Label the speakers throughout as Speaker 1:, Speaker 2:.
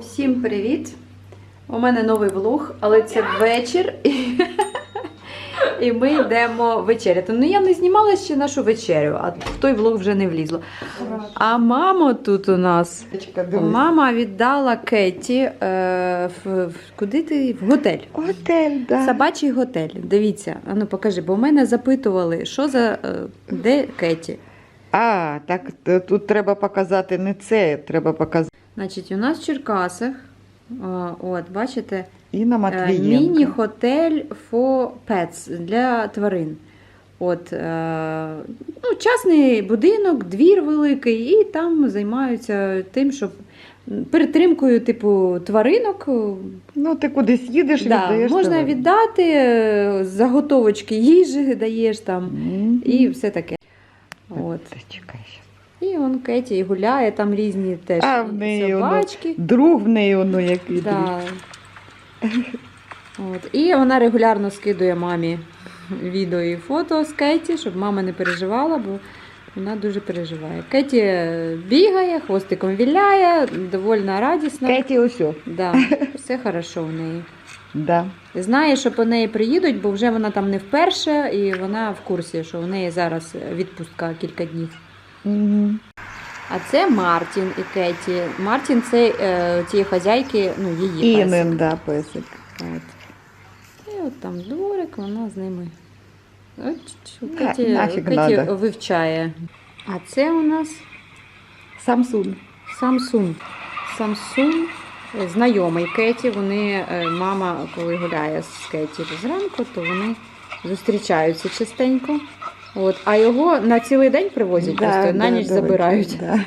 Speaker 1: Всім привіт! У мене новий влог, але це вечір. І, і ми йдемо вечеряти. Ну я не знімала ще нашу вечерю, а в той влог вже не влізло. А мама тут у нас. Мама віддала Кеті е, в, в- куди ти? В готель.
Speaker 2: Готель, да.
Speaker 1: Собачий готель. Дивіться, а ну покажи, бо в мене запитували, що за е, де Кеті.
Speaker 2: А, так тут треба показати не це, треба показати.
Speaker 1: Значить, у нас в Черкасах, от, бачите,
Speaker 2: Інна
Speaker 1: Е,
Speaker 2: Матвієнко.
Speaker 1: Міні-хотель for pets для тварин. От, е, ну, частний будинок, двір великий, і там займаються тим, щоб перетримкою типу тваринок.
Speaker 2: Ну, ти кудись їдеш,
Speaker 1: Да,
Speaker 2: віддаєш.
Speaker 1: можна
Speaker 2: товар.
Speaker 1: віддати, е, заготовочки їжі даєш там
Speaker 2: Мгм.
Speaker 1: і все таке. От.
Speaker 2: Чекай.
Speaker 1: І он Кеті гуляє, там різні теж
Speaker 2: А в неї воно. Друг в неї воно який.
Speaker 1: Да. От. І вона регулярно скидує мамі відео і фото з Кеті, щоб мама не переживала, бо вона дуже переживає. Кеті е, бігає, хвостиком віляє, довольно радісна.
Speaker 2: Кеті усьо.
Speaker 1: Да, все хорошо в неї.
Speaker 2: Да.
Speaker 1: Знає, що по неї приїдуть, бо вже вона там не вперше, і вона в курсі, що в неї зараз відпустка кілька днів.
Speaker 2: Мгм.
Speaker 1: А це Мартін і Кеті. Мартін це е, ті хазяйки, ну, її песик.
Speaker 2: Інен, да, песик.
Speaker 1: От. І от там дворик, вона з ними. От,
Speaker 2: На-
Speaker 1: Кеті,
Speaker 2: нафіг
Speaker 1: Кеті
Speaker 2: надо.
Speaker 1: вивчає. А це у нас
Speaker 2: Samsung.
Speaker 1: Samsung. Samsung е, знайомий Кеті. Вони, е, мама, коли гуляє з Кеті зранку, то вони зустрічаються частенько. От, а його на цілий день привозять, просто на ніч забирають.
Speaker 2: Да.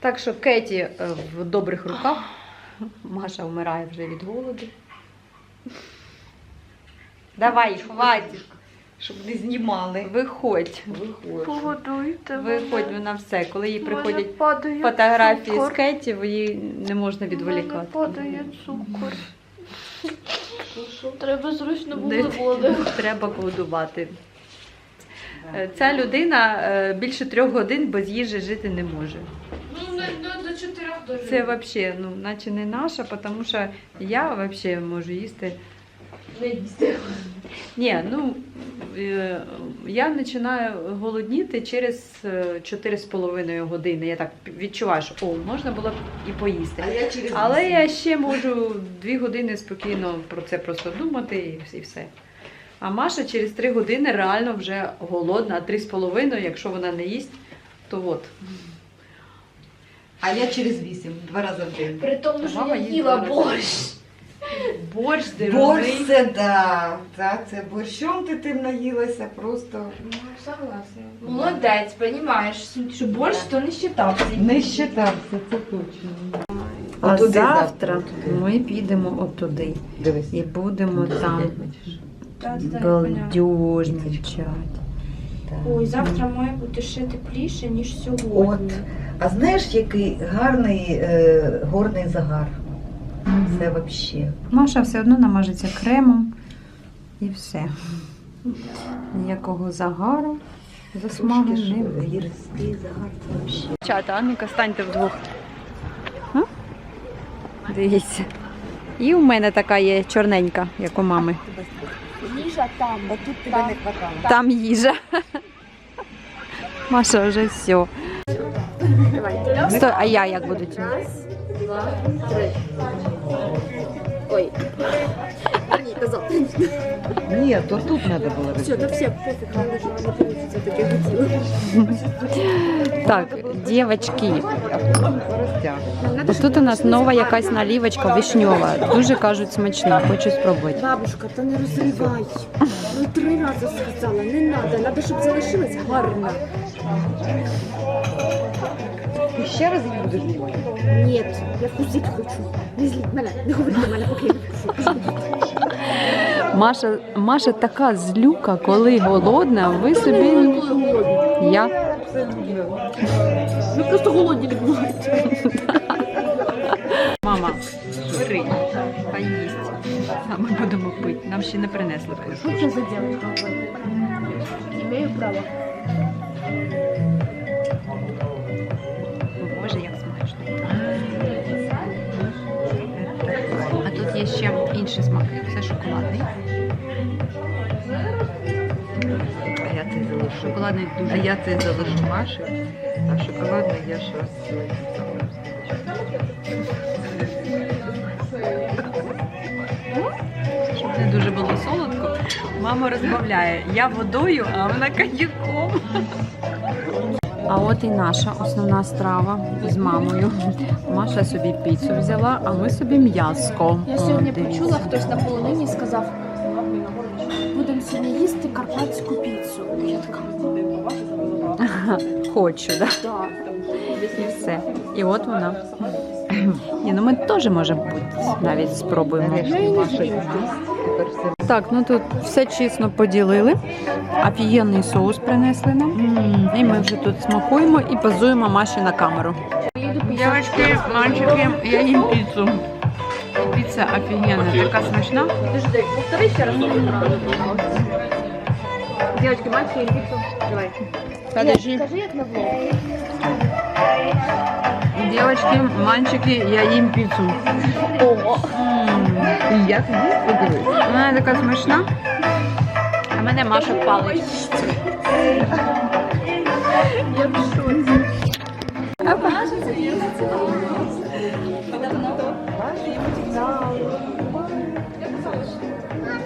Speaker 1: Так що Кеті е, в добрих руках. Маша вмирає вже від голоду. Давай, хватить, щоб не знімали. Виходь.
Speaker 3: Погодуйте.
Speaker 1: Виходь вона все. Коли їй приходять
Speaker 3: падає
Speaker 1: фотографії з. Кеті, її не можна відволікати.
Speaker 3: падає цукор. Треба зручно було воду.
Speaker 1: Треба колодувати. Е, Ця людина е, більше трьох годин без їжі жити не може.
Speaker 3: Ну, до, чотирьох дожив.
Speaker 1: Це взагалі, ну, наче не наша, тому що я взагалі можу їсти.
Speaker 3: Не їсти.
Speaker 1: Ні, ну е, я починаю голодніти через е, 4,5 години. Я так відчуваю, що о, можна було б і поїсти.
Speaker 2: я через
Speaker 1: Але я ще можу 2 години спокійно про це просто думати і все. А Маша через 3 години реально вже голодна, а 3,5, якщо вона не їсть, то от.
Speaker 2: А я через вісім, два рази в день.
Speaker 3: При тому, що
Speaker 1: Мама
Speaker 3: я
Speaker 1: їсть
Speaker 3: їла
Speaker 1: зараз.
Speaker 3: борщ.
Speaker 1: Борщ
Speaker 2: Борщ
Speaker 1: деревний.
Speaker 2: це да. Так, це борщом ти тим наїлася просто.
Speaker 3: Ну, согласна. Молодець, розумієш, що борщ то не считався.
Speaker 2: Не щитався, це точно.
Speaker 1: А
Speaker 2: Отуди
Speaker 1: завтра ми підемо отуди
Speaker 2: Дивись.
Speaker 1: і будемо там
Speaker 3: Так, так, понятно. Ой, завтра має бути ще тепліше, ніж
Speaker 2: От.
Speaker 3: сьогодні.
Speaker 2: А знаєш, який гарний е, горний загар? Це взагалі.
Speaker 1: Маша все одно намажеться кремом і все. Ніякого загару, засмагу не буде.
Speaker 2: гірський загар це взагалі.
Speaker 1: Чата, а ну-ка станьте вдвох. А? Дивіться. І у мене така є чорненька, як у мами.
Speaker 3: Їжа там.
Speaker 2: Отут тебе не хватало.
Speaker 1: Там їжа. Маша вже все. Стой, а я як буду? Тягнути?
Speaker 2: Ні, то тут треба було.
Speaker 3: Все, то все.
Speaker 1: Так, дівчатки,
Speaker 2: Розтяг.
Speaker 1: тут у нас нова якась налівочка вишньова. Дуже кажуть смачна, хочу спробувати.
Speaker 4: Бабушка, та не розривай. Ну три рази сказала, не треба, треба, щоб залишилась гарна.
Speaker 2: Ти ще раз її будеш знімати?
Speaker 4: Ні, я вкусити хочу. Не зліть мене, не говори до мене, поки я не вкушу.
Speaker 1: Маша, Маша така злюка, коли голодна, ви собі. Я.
Speaker 4: Ви просто голодні не буваєте.
Speaker 1: Мама, бери, хай їсть. А ми будемо пити. Нам ще не принесли.
Speaker 4: Що це за дівчинка? Імею право.
Speaker 1: Боже, як смачно. є ще інші смаки. Шоколадний.
Speaker 2: А я це залишу.
Speaker 1: Шоколадний
Speaker 2: А
Speaker 1: дуже.
Speaker 2: я це залишу Маші, а шоколадний я ж раз
Speaker 1: Щоб не дуже було солодко. Мама розбавляє. Я водою, а вона коньяком. От і наша основна страва з мамою. Маша собі піцу взяла, а ми собі м'яско.
Speaker 4: Я сьогодні
Speaker 1: дивіться.
Speaker 4: почула, хтось на полонині сказав, будемо сьогодні їсти карпатську піцу. Я така,
Speaker 1: Хочу, да?
Speaker 4: да.
Speaker 1: І все. І от вона. Ні, ну ми теж може бути навіть спробуємо.
Speaker 2: Тепер все.
Speaker 1: Так, ну тут все чесно поділили. Офігенний соус принесли нам. І ми вже тут смакуємо і позуємо Маші на камеру. Дівчатки, мальчики, я їм піцу. Піца офігенна, така смачна.
Speaker 4: Подожди, повтори ще раз. Девочки, мальчики, їм піцу. Давай.
Speaker 1: Подожди.
Speaker 4: Скажи, як на влог.
Speaker 1: Дівчатки, мальчики, я їм піцу.
Speaker 2: І як їсти дивись?
Speaker 1: Вона така смачна. А мене Маша палить.
Speaker 4: Я в шоці.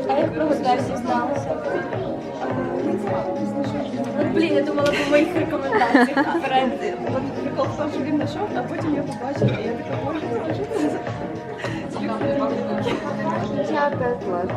Speaker 4: А як приготувався, зналася? Блін, я думала по моїх рекомендаціях прикол в тому, що він знайшов, а потім я побачила, і я така, боже, що це за... Дякую, клас.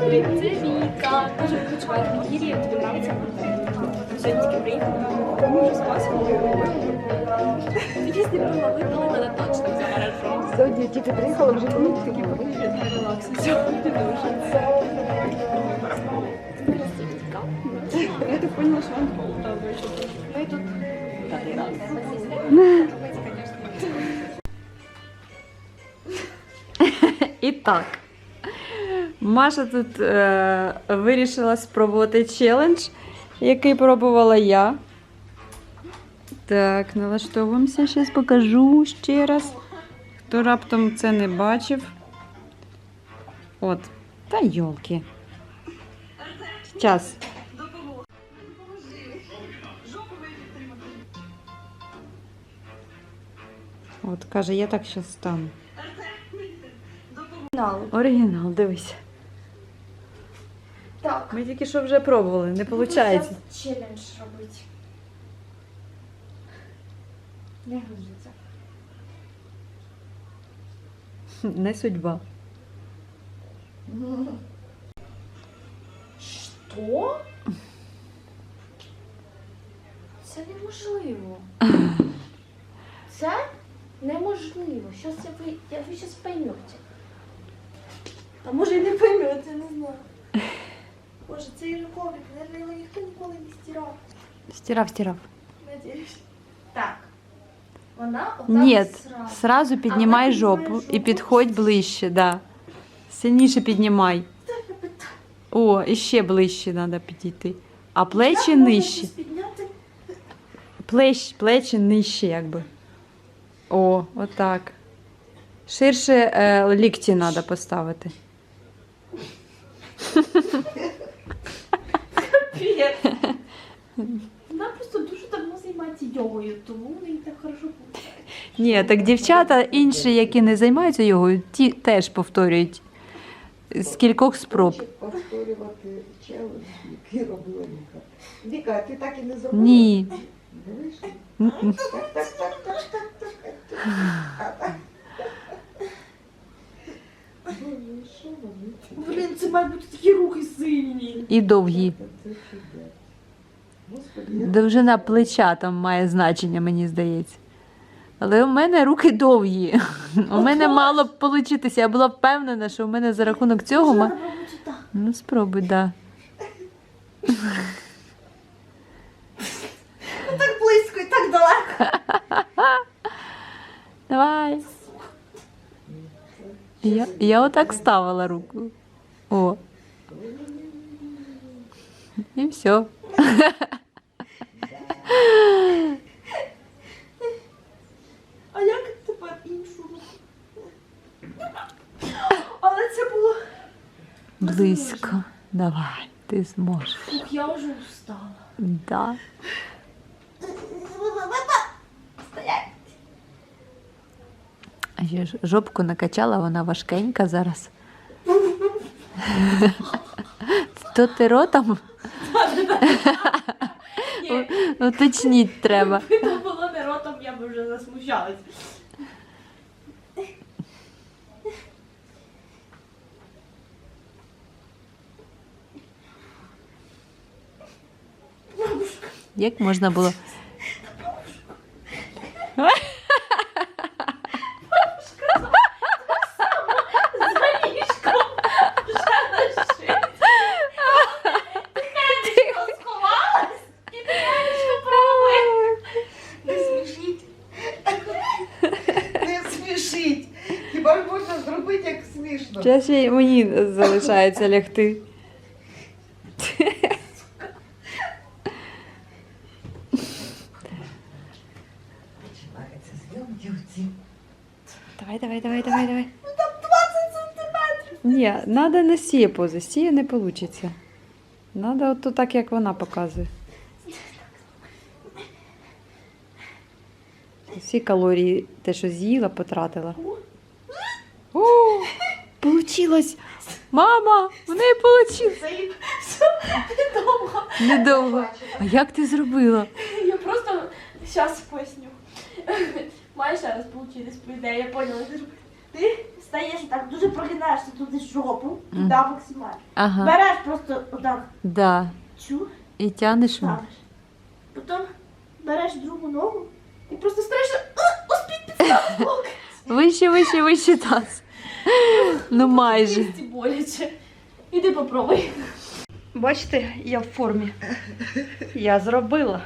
Speaker 4: Привіт, це Віка. Дуже відпочиває в Тобі подобається? Сьогодні тільки приїхала. Тому вже спасибо. Тоді з ним була випала, мене точно заморожу. Сьогодні тільки приїхала, вже ну, такі. Я так поняла, що вам подобається. Ми тут.
Speaker 1: І так. Маша тут е, вирішила спробувати челендж, який пробувала я. Так, налаштовуємося, зараз покажу ще раз. Хто раптом це не бачив. От. Та йолки. Зараз. От, каже, я так зараз стану. Оригінал, дивись.
Speaker 4: Так.
Speaker 1: Ми тільки що вже пробували, не виходить.
Speaker 4: Челендж робити. Не грузиться.
Speaker 1: Не судьба.
Speaker 4: Що? Це неможливо. Це неможливо. Щас я ви, я, ви зараз поймете. А може і не поймете, не знаю. Боже, цей рукавик, наверное, його ніхто ніколи не стирав.
Speaker 1: Стирав, стирав.
Speaker 4: Надіюсь. Так. Вона отак
Speaker 1: Ні,
Speaker 4: зразу.
Speaker 1: сразу піднімай жопу і підходь ближче, да. Сильніше піднімай. О, і ще ближче треба підійти. А плечі нижче. Плеч, плечі нижче, якби. О, отак. Ширше е, лікті треба поставити.
Speaker 4: Вона просто дуже давно займається йогою, тому в неї так хорошо виходить.
Speaker 1: Ні, так дівчата інші, які не займаються йогою, ті теж повторюють з кількох спроб.
Speaker 2: Повторювати челендж, який робила Віка. Віка, а ти так і не зробила?
Speaker 1: Ні.
Speaker 2: Дивиш?
Speaker 1: М-м.
Speaker 2: Так, так, так, так, так, так, так. Боже, що вони
Speaker 4: Блін, це мають бути такі руки сильні.
Speaker 1: І довгі.
Speaker 2: Це чудо. Господи, я
Speaker 1: Довжина плеча там має значення, мені здається. Але у мене руки довгі. У мене мало б получитися. Я була впевнена, що у мене за рахунок цього. ма-
Speaker 4: так.
Speaker 1: Ну, спробуй, да.
Speaker 4: Так близько і так далеко.
Speaker 1: Давай. Я, я отак ставила руку. О. І все.
Speaker 4: А як тепер іншу? Але це було.
Speaker 1: Близько. Давай, ти зможеш.
Speaker 4: Фух, я вже устала.
Speaker 1: Да. А ще ж жопку накачала, вона важкенька зараз. То ти ротом?
Speaker 4: Ні,
Speaker 1: Уточніть треба.
Speaker 4: це було не ротом, я б вже засмущалась.
Speaker 1: Як можна було?
Speaker 4: За ліжком вже лежить. Тихо сховалась і тихенечко провели.
Speaker 2: Не смішіть. Не смішіть. Хіба ж можна зробити
Speaker 1: Зараз ще й мені залишається лягти. Давай, давай, давай, давай, давай.
Speaker 4: Ну там 20 сантиметрів.
Speaker 1: Ні, треба на сіє пози. Сіє не вийде. Треба от так, як вона показує. Всі калорії, те, що з'їла, потратила. О, получилось! Мама, в неї вийшло!
Speaker 4: Все недовго.
Speaker 1: Недовго. А як ти зробила?
Speaker 4: Я просто зараз поясню. Має ще раз получилось, по ідеї, я поняла. Ти, стаєш так, дуже прогинаєшся туди жопу, туди максимально.
Speaker 1: Ага,
Speaker 4: Береш просто отак
Speaker 1: да.
Speaker 4: чу,
Speaker 1: І тянеш.
Speaker 4: ставиш. Потім береш другу ногу і просто стараєшся «А, успіть підставити локоть.
Speaker 1: Вище, вище, вище таз. Ну майже.
Speaker 4: Боляче. Іди попробуй.
Speaker 1: Бачите, я в формі. Я зробила.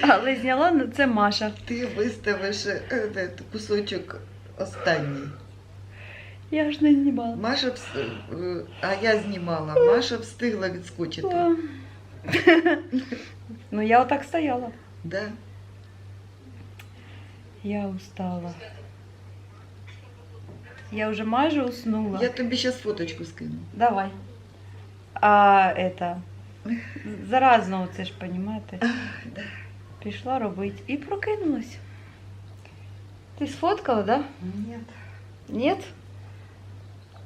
Speaker 1: Але зняла ну, це Маша.
Speaker 2: Ти виставиш е, е, кусочок останній.
Speaker 1: Я ж не знімала.
Speaker 2: Маша вс- е, а я знімала. Маша встигла відскочити.
Speaker 1: Ну я отак стояла.
Speaker 2: Да?
Speaker 1: Я устала. Я вже майже уснула.
Speaker 2: Я тобі зараз фоточку скину.
Speaker 1: Давай. А это. Заразно це ж, понімаєте?
Speaker 2: да.
Speaker 1: Пішла робити і прокинулась. Ти сфоткала, да?
Speaker 2: Ні.
Speaker 1: Нет?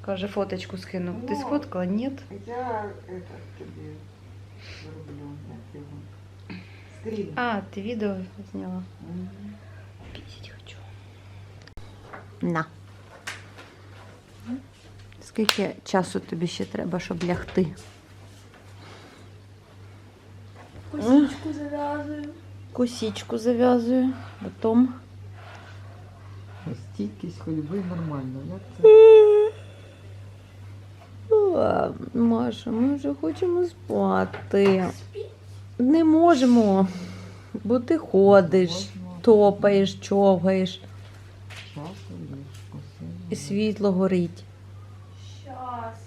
Speaker 1: Каже, фоточку скину. Ти
Speaker 2: Ну.
Speaker 1: сфоткала? Нет.
Speaker 2: Я это, тобі зроблю. як його. Скрін.
Speaker 1: А, ти відео зняла.
Speaker 2: Мгм.
Speaker 1: Пісять хочу. На. Скільки часу тобі ще треба, щоб лягти?
Speaker 4: Косичку зав'язую.
Speaker 1: Косічку зав'язую, потім.
Speaker 2: Стійкість ходьби нормально. Як це?
Speaker 1: Маша, ми вже хочемо спати. Не можемо, бо ти ходиш, топаєш, човгаєш, і світло горить.
Speaker 4: Щас.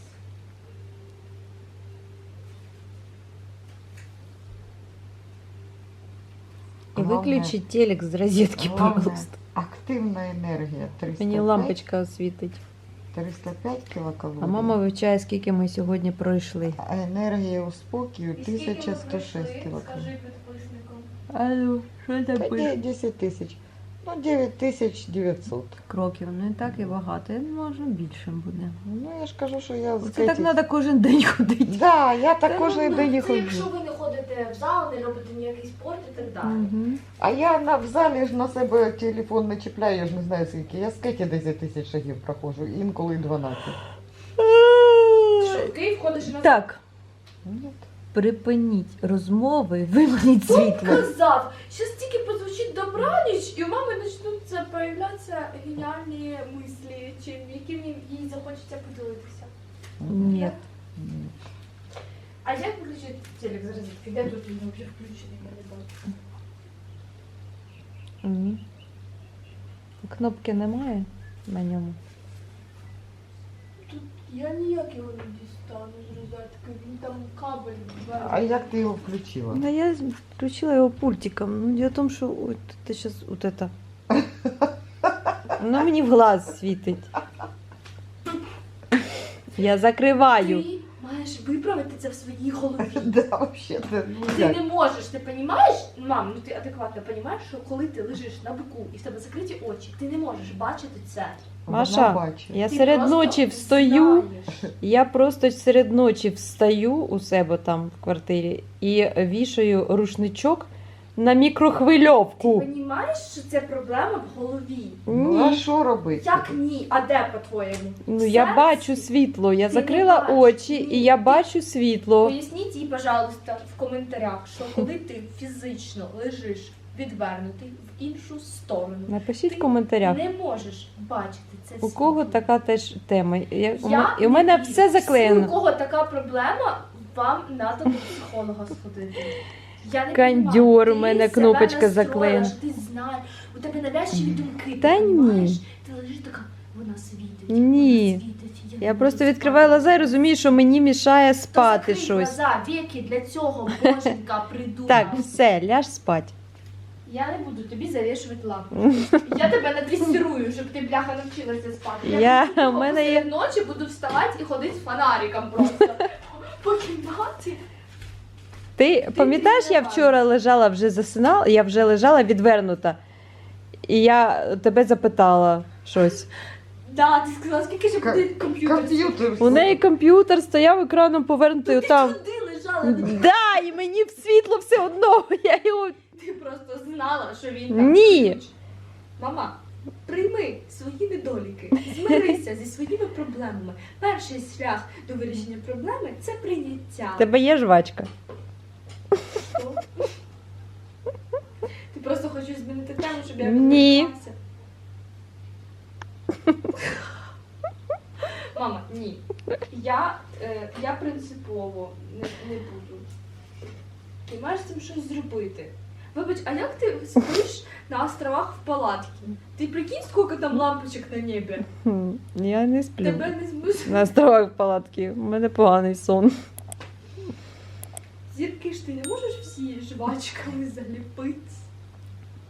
Speaker 1: І
Speaker 2: Головне-
Speaker 1: виключи телек з розетки,
Speaker 2: Головне,
Speaker 1: пожалуйста.
Speaker 2: Активна енергія 305,
Speaker 1: Мені лампочка освітить.
Speaker 2: 305 кілокалорій.
Speaker 1: А мама вивчає, скільки ми сьогодні пройшли.
Speaker 2: А енергія у спокою
Speaker 4: І скільки ви
Speaker 2: 1106
Speaker 4: пройшли?
Speaker 2: кілокалорій.
Speaker 1: Алло, що
Speaker 2: Та ні, 10 тисяч. Ну, 9900.
Speaker 1: Кроків, ну і так і багато. Я думала, що більше буде.
Speaker 2: Ну, я ж кажу, що я з
Speaker 1: Це так
Speaker 2: Кеті-
Speaker 1: треба кожен день ходити.
Speaker 2: Да, я так кожен
Speaker 1: ну,
Speaker 2: день і
Speaker 4: Це
Speaker 2: ходжу.
Speaker 4: якщо ви не ходите в зал, не робите ніякий спорт і так далі.
Speaker 1: Мгм.
Speaker 2: А я на, в залі ж на себе телефон не чіпляю, я ж не знаю скільки. Я Кеті 10 тисяч шагів проходжу, інколи 12.
Speaker 4: Ти що, в Київ ходиш на
Speaker 1: Так,
Speaker 2: Ні.
Speaker 1: припиніть розмови, вимкніть світло.
Speaker 4: казав? Щас тільки позвучить добраніч, і у мами почнуться проявлятися геніальні мислі, чим яким їй захочеться поділитися.
Speaker 1: Ні.
Speaker 2: Ні.
Speaker 4: А як виключити телек зараз? Де тут він взагалі включений? Я не.
Speaker 1: Ні. Кнопки немає на ньому.
Speaker 4: тут я ніяк його не дістану з розетки, він там кабель вверх.
Speaker 2: А як ти його включила?
Speaker 1: Да я включила его пультиком. Ну, дело в том, что вот это сейчас вот это. Оно мені в глаз світить. Я закриваю.
Speaker 4: Ти маєш виправити це в своїй голові.
Speaker 2: Да, вообще то ну
Speaker 4: Ти
Speaker 2: як?
Speaker 4: не можеш, ти розумієш, мам, ну ти адекватно розумієш, що коли ти лежиш на бику і в тебе закриті очі, ти не можеш бачити це.
Speaker 2: Вона
Speaker 1: Маша,
Speaker 2: бачить.
Speaker 1: Я
Speaker 4: Ти
Speaker 1: серед
Speaker 4: просто
Speaker 1: ночі встаю.
Speaker 4: знаєш.
Speaker 1: Я просто серед ночі встаю у себе там в квартирі і вішаю рушничок на
Speaker 4: Ти
Speaker 1: мікрохвильовку.
Speaker 4: розумієш, що це проблема в голові?
Speaker 2: Ну а
Speaker 1: Ні.
Speaker 2: що робити?
Speaker 4: Як ні? А де по-твоєму?
Speaker 1: Ну я бачу світло. Я
Speaker 4: Ти не
Speaker 1: закрила
Speaker 4: бачиш.
Speaker 1: очі
Speaker 4: Ні.
Speaker 1: і я бачу світло.
Speaker 4: Поясніть їй, пожалуйста, в коментарях, що коли ти фізично лежиш відвернутий в іншу сторону,
Speaker 1: Напишіть
Speaker 4: Ти
Speaker 1: в коментарях.
Speaker 4: не можеш бачити це
Speaker 1: У кого
Speaker 4: світло.
Speaker 1: така теж тема? Я, у,
Speaker 4: Я
Speaker 1: і у мене
Speaker 4: не вірю.
Speaker 1: все
Speaker 4: Всі,
Speaker 1: заклеєно.
Speaker 4: У кого така проблема, вам треба до психолога сходити. Я не
Speaker 1: Кондьор, у мене кнопочка заклеєна.
Speaker 4: Ти знаєш, у тебе навязчиві думки.
Speaker 1: Та
Speaker 4: ти
Speaker 1: ні.
Speaker 4: Ти лежиш така, вона світить.
Speaker 1: Ні.
Speaker 4: Вона світить,
Speaker 1: Я просто відкриваю
Speaker 4: спати.
Speaker 1: глаза і розумію, що мені мішає спати щось.
Speaker 4: Глаза, віки для цього боженька придумав.
Speaker 1: Так, все, ляж спать.
Speaker 4: Я не буду тобі завішувати лапу. Я тебе надресирую, щоб ти бляха навчилася спати.
Speaker 1: Я-
Speaker 4: Я
Speaker 1: у мене є-
Speaker 4: ночі буду вставати і ходити з фонариком просто. По кімнаті.
Speaker 1: Ти пам'ятаєш, я вчора лежала, вже засинала, я вже лежала відвернута. І я тебе запитала щось.
Speaker 4: Да, ти сказала, скільки ж буде комп'ютер?
Speaker 2: Комп'ютер.
Speaker 1: У неї комп'ютер стояв екраном повернутий
Speaker 4: Ти
Speaker 1: там.
Speaker 4: туди лежала,
Speaker 1: Да, і мені в світло все одно. Я його
Speaker 4: ти просто знала, що він там.
Speaker 1: Ні.
Speaker 4: Мама, прийми свої недоліки, змирися зі своїми проблемами. Перший шлях до вирішення проблеми це прийняття.
Speaker 1: тебе є жвачка.
Speaker 4: Ти просто хочеш змінити тему, щоб я
Speaker 1: Ні.
Speaker 4: Мама, ні. Я, е, я принципово не, не буду. Ти маєш з цим щось зробити. Вибач, а як ти спиш на островах в палатці? Ти прикинь, скільки там лампочок на небі?
Speaker 1: Я не сплю.
Speaker 4: Тебе не змусить.
Speaker 1: На островах в палатки. У мене поганий сон.
Speaker 4: Зірки ж ти не можеш всі жвачками заліпити.